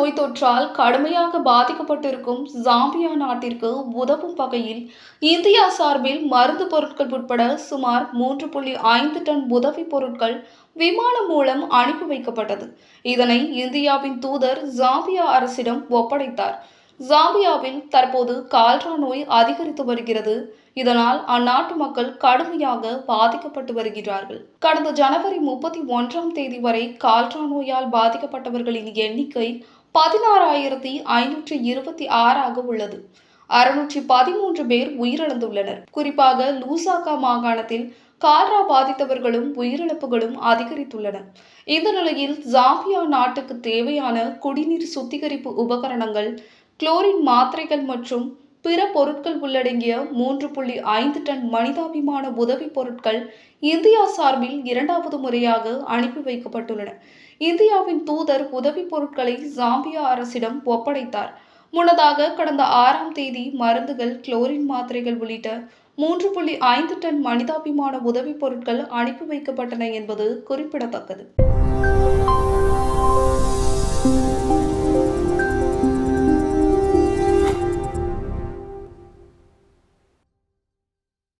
நோய் தொற்றால் கடுமையாக பாதிக்கப்பட்டிருக்கும் ஜாம்பியா நாட்டிற்கு உதவும் வகையில் இந்தியா சார்பில் மருந்து பொருட்கள் உட்பட சுமார் மூன்று புள்ளி ஐந்து டன் உதவிப் பொருட்கள் விமானம் மூலம் அனுப்பி வைக்கப்பட்டது. இதனை இந்தியாவின் தூதர் ஜாம்பியா அரசிடம் ஒப்படைத்தார். ஜாம்பியாவில் தற்போது கால்ரா நோய் அதிகரித்து வருகிறது. இதனால் அந்நாட்டு மக்கள் கடுமையாக பாதிக்கப்பட்டு வருகிறார்கள். கடந்த ஜனவரி முப்பத்தி ஒன்றாம் தேதி வரை கால்ரா நோயால் பாதிக்கப்பட்டவர்களின் எண்ணிக்கை பதினாறாயிரத்தி ஐநூற்றி இருபத்தி ஆறாக உள்ளது. அறுநூற்றி பதிமூன்று பேர் உயிரிழந்துள்ளனர். குறிப்பாக லூசாகா மாகாணத்தில் கால்ரா பாதித்தவர்களும் உயிரிழப்புகளும் அதிகரித்துள்ளன. இந்த நிலையில் ஜாம்பியா நாட்டுக்கு தேவையான குடிநீர் சுத்திகரிப்பு உபகரணங்கள் குளோரின் மாத்திரைகள் மற்றும் பிற பொருட்கள் உள்ளடங்கிய மூன்று புள்ளி ஐந்து டன் மனிதாபிமான உதவிப் பொருட்கள் இந்தியா சார்பில் இரண்டாவது முறையாக அனுப்பி வைக்கப்பட்டுள்ளன. இந்தியாவின் தூதர் உதவிப் பொருட்களை ஜாம்பியா அரசிடம் ஒப்படைத்தார். முன்னதாக கடந்த ஆறாம் தேதி மருந்துகள் குளோரின் மாத்திரைகள் உள்ளிட்ட மூன்று புள்ளி ஐந்து டன் மனிதாபிமான உதவிப் பொருட்கள் அனுப்பி வைக்கப்பட்டன என்பது குறிப்பிடத்தக்கது.